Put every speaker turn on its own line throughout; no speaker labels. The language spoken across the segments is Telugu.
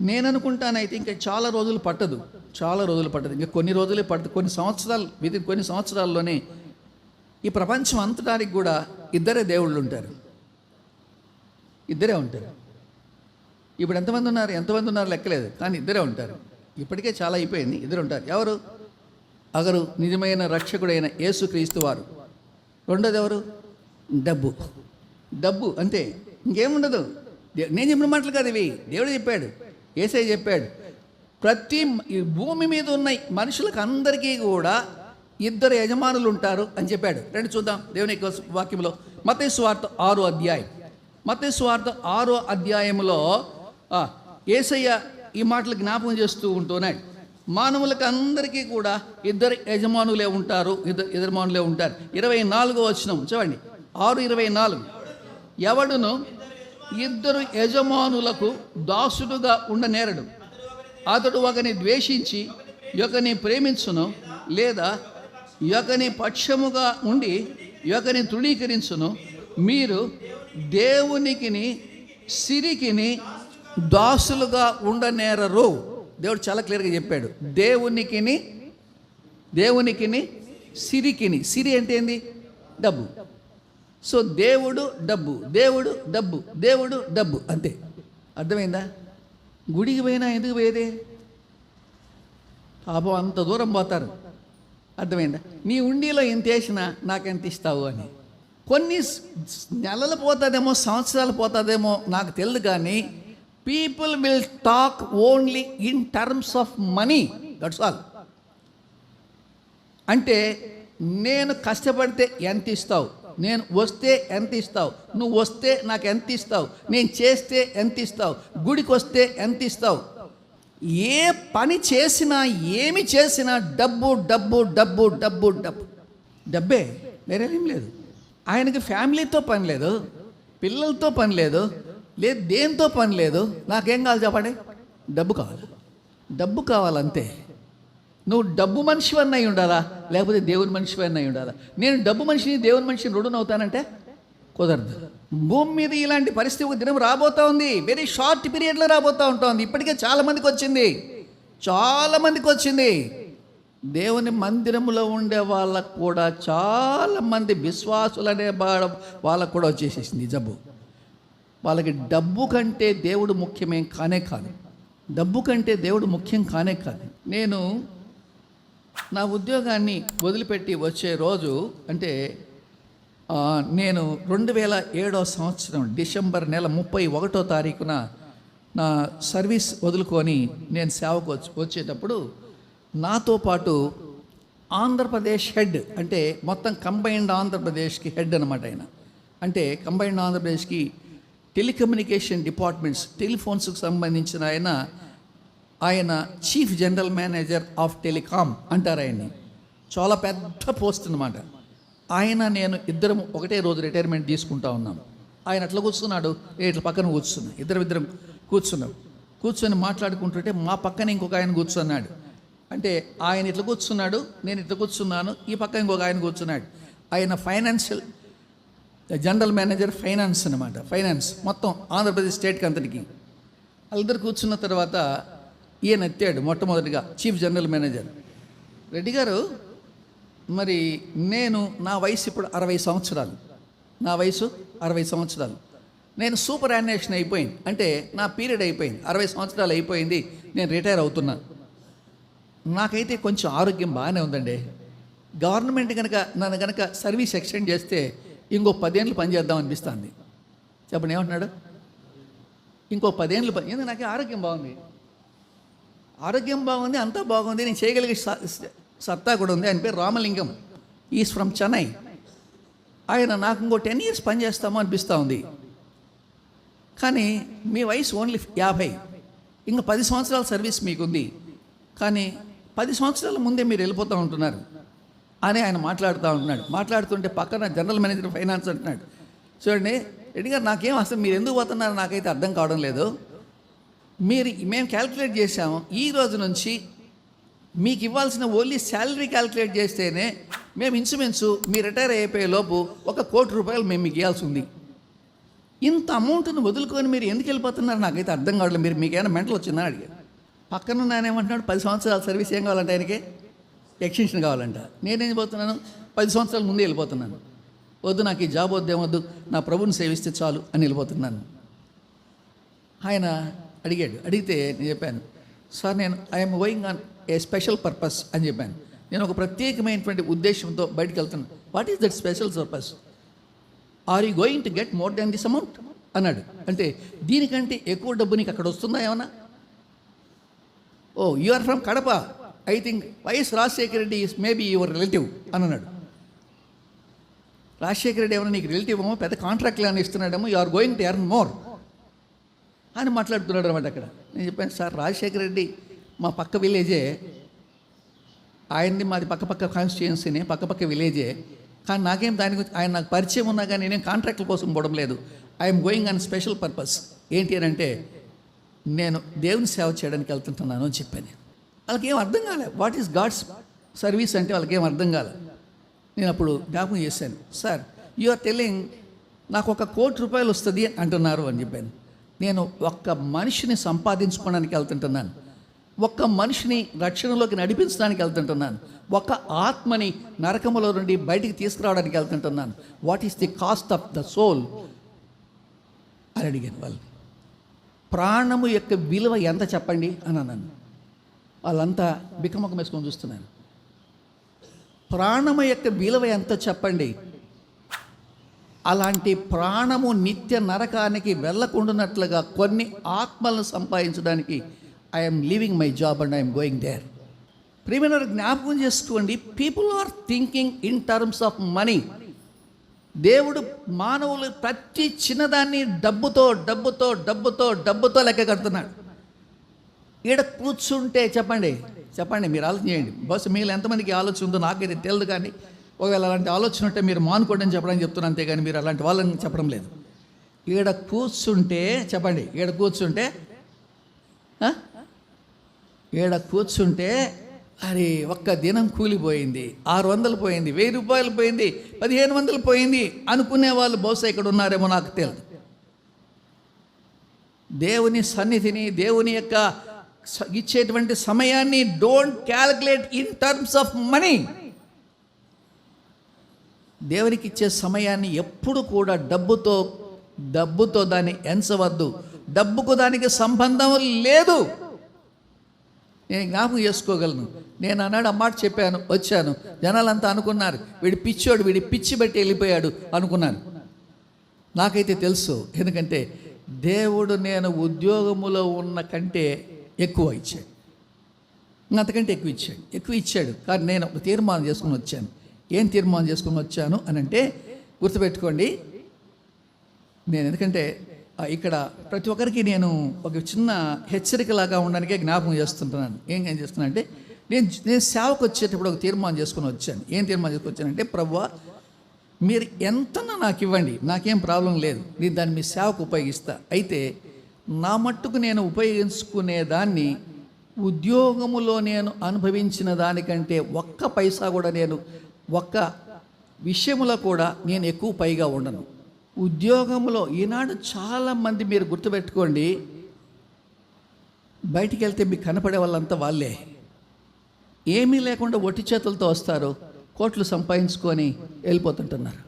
నేను అనుకుంటానైతే ఇంకా చాలా రోజులు పట్టదు. చాలా రోజులు పట్టదు. ఇంకా కొన్ని రోజులే పడుతుంది కొన్ని సంవత్సరాలు విధి కొన్ని సంవత్సరాల్లోనే ఈ ప్రపంచం అంతటానికి కూడా ఇద్దరే దేవుళ్ళు ఉంటారు ఇద్దరే ఉంటారు. ఇప్పుడు ఎంతమంది ఉన్నారు? ఎంతమంది ఉన్నారు లెక్కలేదు. కానీ ఇద్దరే ఉంటారు. ఇప్పటికే చాలా అయిపోయింది. ఇద్దరు ఉంటారు. ఎవరు? అగరు నిజమైన రక్షకుడైన యేసుక్రీస్తు వారు. రెండోది ఎవరు? డబ్బు. డబ్బు అంతే. ఇంకేముండదు. నేను చెప్పిన మాటలు కాదు ఇవి. దేవుడు చెప్పాడు. ఏసై చెప్పాడు ప్రతి ఈ భూమి మీద ఉన్న మనుషులకు అందరికీ కూడా ఇద్దరు యజమానులు ఉంటారు అని చెప్పాడు. రండి చూద్దాం దేవుని వాక్యంలో. మత స్వార్థ ఆరో అధ్యాయం. మత స్వార్థ ఆరో అధ్యాయంలో ఏసయ్య ఈ మాటలు జ్ఞాపకం చేస్తూ ఉంటున్నాడు మానవులకు అందరికీ కూడా ఇద్దరు యజమానులే ఉంటారు ఇద్దరు యజమానులే ఉంటారు. ఇరవై నాలుగో వచ్చిన చూడండి. ఆరు ఇరవై నాలుగు. ఎవడును ఇద్దరు యజమానులకు దాసుడుగా ఉండనేరడు. అతడు ఒకని ద్వేషించి యొక్కని ప్రేమించును లేదా యొక్కని పక్షముగా ఉండి యొక్కని తృణీకరించును. మీరు దేవునికిని సిరికిని దాసులుగా ఉండనేరరు. దేవుడు చాలా క్లియర్గా చెప్పాడు. దేవునికిని దేవునికిని సిరికిని. సిరి అంటే ఏంది? డబ్బు. సో దేవుడు డబ్బు దేవుడు డబ్బు దేవుడు డబ్బు అంతే. అర్థమైందా? గుడికి పోయినా ఎందుకు పోయేది? పాపం అంత దూరం పోతారు. అర్థమైందా? నీ ఉండిలో ఎంత వేసినా నాకెంత ఇస్తావు అని. కొన్ని స్- నెలలు పోతుందేమో సంవత్సరాలు పోతుందేమో నాకు తెలియదు కానీ people will talk only in terms of money that's all అంటే నేను కష్టపడితే ఎంత ఇస్తావు? నేను వస్తే ఎంత ఇస్తావు? నువ్వు వస్తే నాకు ఎంత ఇస్తావు? నేను చేస్తే ఎంత ఇస్తావు? గుడికి వస్తే ఎంత ఇస్తావు? ఏ పని చేసినా ఏమి చేసినా డబ్బు డబ్బు డబ్బు డబ్బు డబ్బు. డబ్బే. వేరేం లేదు. ఆయనకి ఫ్యామిలీతో పని లేదు. పిల్లలతో పని లేదు. లేదు దేంతో పని లేదు. నాకేం కావాలి చెప్పండి? డబ్బు కావాలి. డబ్బు కావాలంతే నువ్వు డబ్బు మనిషి అయి ఉండాలా? లేకపోతే దేవుని మనిషి అయి ఉండాలా? నేను డబ్బు మనిషిని దేవుని మనిషిని రుడునవుతానంటే అవుతానంటే కుదరదు. భూమి మీద ఇలాంటి పరిస్థితి ఒక దినం రాబోతా ఉంది. వెరీ షార్ట్ పీరియడ్లో రాబోతా ఉంటుంది. ఇప్పటికే చాలా మందికి వచ్చింది. చాలా మందికి వచ్చింది. దేవుని మందిరంలో ఉండే వాళ్ళకు కూడా చాలామంది విశ్వాసులు అనే వాళ్ళకు కూడా వచ్చేసేసింది. జబ్బు వాళ్ళకి డబ్బు కంటే దేవుడు ముఖ్యమేం కానే కాదు. డబ్బు కంటే దేవుడు ముఖ్యం కానే కాదు. నేను నా ఉద్యోగాన్ని వదిలిపెట్టి వచ్చే రోజు అంటే నేను రెండు వేల ఏడో సంవత్సరం డిసెంబర్ నెల ముప్పై ఒకటో తారీఖున నా సర్వీస్ వదులుకొని నేను సేవకు వచ్చి వచ్చేటప్పుడు నాతో పాటు ఆంధ్రప్రదేశ్ హెడ్ అంటే మొత్తం కంబైన్డ్ ఆంధ్రప్రదేశ్కి హెడ్ అనమాట ఆయన. అంటే కంబైన్డ్ ఆంధ్రప్రదేశ్కి టెలికమ్యూనికేషన్ డిపార్ట్మెంట్స్ టెలిఫోన్స్కి సంబంధించిన ఆయన ఆయన chief general manager of telecom అంటారు ఆయన్ని. చాలా పెద్ద పోస్ట్ అనమాట ఆయన నేను ఇద్దరం ఒకటే రోజు రిటైర్మెంట్ తీసుకుంటా ఉన్నాం. ఆయన అట్లా కూర్చున్నాడు. ఇట్లా పక్కన కూర్చున్నా. ఇద్దరం ఇద్దరం కూర్చున్నాం. కూర్చొని మాట్లాడుకుంటుంటే మా పక్కన ఇంకొక ఆయన కూర్చున్నాడు. అంటే ఆయన ఇట్లా కూర్చున్నాడు నేను ఇట్లా కూర్చున్నాను ఈ పక్క ఇంకొక ఆయన కూర్చున్నాడు. ఆయన ఫైనాన్షియల్ జనరల్ మేనేజర్ ఫైనాన్స్ అనమాట ఫైనాన్స్ మొత్తం ఆంధ్రప్రదేశ్ స్టేట్కి అంతటికి. వాళ్ళిద్దరు కూర్చున్న తర్వాత ఈయన ఎత్తాడు మొట్టమొదటిగా చీఫ్ జనరల్ మేనేజర్ రెడ్డి గారు మరి నేను నా వయసు ఇప్పుడు అరవై సంవత్సరాలు. నా వయసు అరవై సంవత్సరాలు. నేను సూపర్ యానిమేషన్ అయిపోయింది. అంటే నా పీరియడ్ అయిపోయింది. అరవై సంవత్సరాలు అయిపోయింది. నేను రిటైర్ అవుతున్నా. నాకైతే కొంచెం ఆరోగ్యం బాగానే ఉందండి. గవర్నమెంట్ కనుక నన్ను కనుక సర్వీస్ ఎక్స్టెండ్ చేస్తే ఇంకో పదేళ్ళు పనిచేద్దాం అనిపిస్తుంది. చెప్పండి ఏమంటున్నాడు? ఇంకో పదేళ్ళు పని ఎందుకంటే నాకు ఆరోగ్యం బాగుంది. ఆరోగ్యం బాగుంది అంతా బాగుంది నేను చేయగలిగే స- సత్తా కూడా ఉంది. ఆయన పేరు రామలింగం. ఈజ్ ఫ్రమ్ చెన్నై ఆయన నాకు ఇంకో టెన్ ఇయర్స్ పనిచేస్తామో అనిపిస్తూ ఉంది. కానీ మీ వయసు ఓన్లీ యాభై. ఇంకా పది సంవత్సరాల సర్వీస్ మీకుంది. కానీ పది సంవత్సరాల ముందే మీరు వెళ్ళిపోతూ ఉంటున్నారు. అని ఆయన మాట్లాడుతూ ఉంటున్నాడు. మాట్లాడుతుంటే పక్కన జనరల్ మేనేజర్ ఫైనాన్స్ అంటున్నాడు. చూడండి రెడ్డి గారు నాకేం అసలు మీరు ఎందుకు పోతున్నారో? నాకైతే అర్థం కావడం లేదు. మీరు మేము క్యాలిక్యులేట్ చేసాము ఈ రోజు నుంచి మీకు ఇవ్వాల్సిన ఓన్లీ శాలరీ క్యాలిక్యులేట్ చేస్తేనే మేము ఇంచుమించు మీ రిటైర్ అయిపోయే లోపు ఒక కోటి రూపాయలు మేము మీకు ఇవ్వాల్సి ఉంది. ఇంత అమౌంట్ని వదులుకొని మీరు ఎందుకు వెళ్ళిపోతున్నారు? నాకైతే అర్థం కావట్లేదు. మీరు మీకేమైనా మెంటల్ వచ్చిందని అడిగాను పక్కన ఆయన పది సంవత్సరాల సర్వీస్ ఏం కావాలంటే ఆయనకి? ఎక్స్టెన్షన్ కావాలంట. నేనేం పోతున్నాను పది సంవత్సరాల ముందే వెళ్ళిపోతున్నాను. వద్దు నాకు ఈ జాబ్ వద్దు నా ప్రభుని సేవిస్తే చాలు అని వెళ్ళిపోతున్నాను. ఆయన అడిగాడు. అడిగితే నేను చెప్పాను సార్ నేను I'm going on a special purpose అని చెప్పాను. నేను ఒక ప్రత్యేకమైనటువంటి ఉద్దేశంతో బయటకు వెళ్తున్నాను what is that special purpose are you going to get more than this amount అన్నాడు. అంటే దీనికంటే ఎక్కువ డబ్బు నీకు అక్కడ వస్తుందా ఏమన్నా? ఓ you are from Kadapa. I think Y S Rajasekhara Reddy is maybe your relative అని అన్నాడు. రాజశేఖర రెడ్డి ఏమైనా నీకు రిలేటివ్ ఏమో? పెద్ద కాంట్రాక్ట్లు అని ఇస్తున్నాడేమో? You are going to earn more అని మాట్లాడుతున్నాడు అనమాట అక్కడ. నేను చెప్పాను సార్ రాజశేఖర రెడ్డి మా పక్క విలేజే. ఆయన్ని మాది పక్క పక్క కాన్స్టిట్యుయెన్సీనే పక్క పక్క విలేజే. కానీ నాకేం దాని గురించి ఆయన నాకు పరిచయం ఉన్నా కానీ నేను కాంట్రాక్ట్ల కోసం పోవడం లేదు. I'm going on special purpose. ఏంటి అని అంటే నేను దేవుని సేవ చేయడానికి వెళ్తుంటున్నాను అని చెప్పాను వాళ్ళకి ఏం అర్థం కాలే. వాట్ ఈస్ గాడ్స్ సర్వీస్ అంటే వాళ్ళకి ఏం అర్థం కాలే. నేను అప్పుడు జ్ఞాపకం చేశాను సార్ యు ఆర్ టెల్లింగ్ నాకు ఒక కోటి రూపాయలు వస్తుంది అంటున్నారు అని చెప్పాను. నేను ఒక్క మనిషిని సంపాదించుకోవడానికి వెళ్తుంటున్నాను. ఒక్క మనిషిని రక్షణలోకి నడిపించడానికి వెళ్తుంటున్నాను. ఒక ఆత్మని నరకములో నుండి బయటికి తీసుకురావడానికి వెళ్తుంటున్నాను. What is the cost of the soul అని అడిగాను వాళ్ళని. ప్రాణము యొక్క విలువ ఎంత చెప్పండి? అని అన్నాను. వాళ్ళంతా బిక్కమొక్కం వేసుకొని చూస్తున్నాను ప్రాణము యొక్క విలువ ఎంత చెప్పండి? అలాంటి ప్రాణము నిత్య నరకానికి వెళ్ళకుండానట్లుగా కొన్ని ఆత్మలను సంపాదించడానికి I'm leaving my job and I'm going there ప్రియమైన జ్ఞాపకం చేసుకోండి people are thinking in terms of money దేవుడు మానవులు ప్రతి చిన్నదాన్ని డబ్బుతో డబ్బుతో డబ్బుతో డబ్బుతో లెక్క కడుతున్నాడు. ఈడ కూర్చుంటే చెప్పండి చెప్పండి మీరు ఆలోచన చేయండి. బస్సు మీరు ఎంతమందికి ఆలోచన ఉందో నాకైతే తెలియదు కానీ ఒకవేళ అలాంటి ఆలోచన ఉంటే మీరు మానుకోండి అని చెప్పడానికి చెప్తున్నాను అంతేగాని మీరు అలాంటి వాళ్ళని చెప్పడం లేదు. ఈడ కూర్చుంటే చెప్పండి ఈడ కూర్చుంటే ఈడ కూర్చుంటే అరే ఒక్క దినం కూలిపోయింది ఆరు వందలు పోయింది వెయ్యి రూపాయలు పోయింది పదిహేను వందలు పోయింది అనుకునే వాళ్ళు బహుశా ఇక్కడ ఉన్నారేమో నాకు తెలియదు. దేవుని సన్నిధిని దేవుని యొక్క స- ఇచ్చేటువంటి సమయాన్ని don't calculate in terms of money దేవునికి ఇచ్చే సమయాన్ని ఎప్పుడు కూడా డబ్బుతో డబ్బుతో దాన్ని ఎంచవద్దు. డబ్బుకు దానికి సంబంధం లేదు. నేను జ్ఞాపకం చేసుకోగలను. నేను అన్నాడు అమ్మాట చెప్పాను వచ్చాను. జనాలంతా అనుకున్నారు. వీడి పిచ్చోడు వీడి పిచ్చి బట్టి వెళ్ళిపోయాడు అనుకున్నాను నాకైతే తెలుసు. ఎందుకంటే దేవుడు నేను ఉద్యోగములో ఉన్న కంటే ఎక్కువ ఇచ్చాడు. అంతకంటే ఎక్కువ ఇచ్చాడు. ఎక్కువ ఇచ్చాడు. కానీ నేను ఒక తీర్మానం చేసుకుని వచ్చాను. ఏం తీర్మానం చేసుకుని వచ్చాను అని అంటే గుర్తుపెట్టుకోండి. నేను ఎందుకంటే ఇక్కడ ప్రతి ఒక్కరికి నేను ఒక చిన్న హెచ్చరికలాగా ఉండడానికే జ్ఞాపకం చేస్తుంటున్నాను. ఏం ఏం చేస్తున్నా అంటే నేను నేను సేవకు వచ్చేటప్పుడు ఒక తీర్మానం చేసుకుని వచ్చాను. ఏం తీర్మానం చేసుకుని వచ్చానంటే ప్రభు మీరు ఎంతన్నా నాకు ఇవ్వండి నాకేం ప్రాబ్లం లేదు నేను దాన్ని మీ సేవకు ఉపయోగిస్తా. అయితే నా మట్టుకు నేను ఉపయోగించుకునే దాన్ని ఉద్యోగములో నేను అనుభవించిన దానికంటే ఒక్క పైసా కూడా నేను ఒక్క విషయంలో కూడా నేను ఎక్కువ పైగా ఉండను. ఉద్యోగంలో ఈనాడు చాలామంది మీరు గుర్తుపెట్టుకోండి బయటికి వెళ్తే మీకు కనపడే వాళ్ళంతా వాళ్ళే. ఏమీ లేకుండా ఒట్టి చేతులతో వస్తారు కోట్లు సంపాదించుకొని వెళ్ళిపోతుంటున్నారు.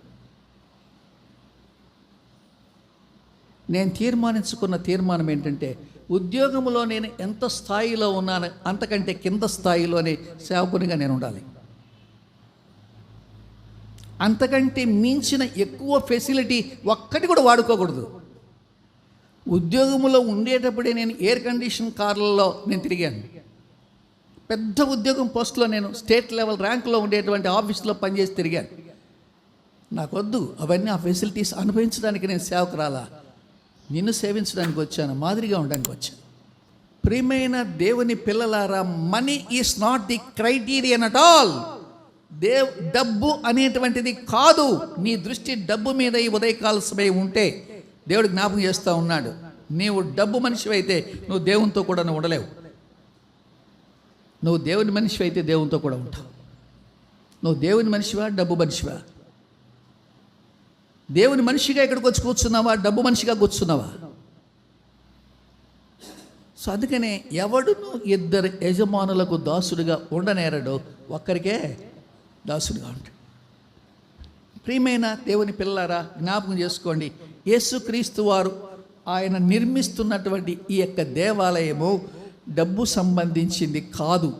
నేను తీర్మానించుకున్న తీర్మానం ఏంటంటే ఉద్యోగంలో నేను ఎంత స్థాయిలో ఉన్నాను అంతకంటే కింద స్థాయిలోనే సేవకునిగా నేను ఉండాలి. అంతకంటే మించిన ఎక్కువ ఫెసిలిటీ ఒక్కటి కూడా వాడుకోకూడదు. ఉద్యోగంలో ఉండేటప్పుడే నేను ఎయిర్ కండిషన్ కార్లలో నేను తిరిగాను. పెద్ద ఉద్యోగం పోస్ట్లో నేను స్టేట్ లెవెల్ ర్యాంకులో ఉండేటువంటి ఆఫీస్లో పనిచేసి తిరిగాను. నాకు వద్దు అవన్నీ ఆ ఫెసిలిటీస్ అనుభవించడానికి నేను సేవకు రాలా నిన్ను సేవించడానికి వచ్చాను మాదిరిగా ఉండడానికి వచ్చాను. ప్రియమైన దేవుని పిల్లలారా money is not the criterion at all Dev డబ్బు అనేటువంటిది కాదు. నీ దృష్టి డబ్బు మీద ఈ ఉదయకాల సమయం ఉంటే దేవుడు జ్ఞాపకం చేస్తూ ఉన్నాడు. నీవు డబ్బు మనిషి అయితే నువ్వు దేవునితో కూడా నువ్వు ఉండలేవు. నువ్వు దేవుని మనిషి అయితే దేవునితో కూడా ఉంటావు. నువ్వు దేవుని మనిషివా డబ్బు మనిషివా? దేవుని మనిషిగా ఇక్కడికి వచ్చి కూర్చున్నావా డబ్బు మనిషిగా కూర్చున్నావా? సో అందుకనే ఎవడును ఇద్దరు యజమానులకు దాసుడిగా ఉండనేరడు ఒక్కరికే దాసుడిగా ఉంటాడు ప్రియమైన దేవుని పిల్లలారా జ్ఞాపకం చేసుకోండి. యేసుక్రీస్తు వారు ఆయన నిర్మిస్తున్నటువంటి ఈ యొక్క దేవాలయము డబ్బు సంబంధించింది కాదు.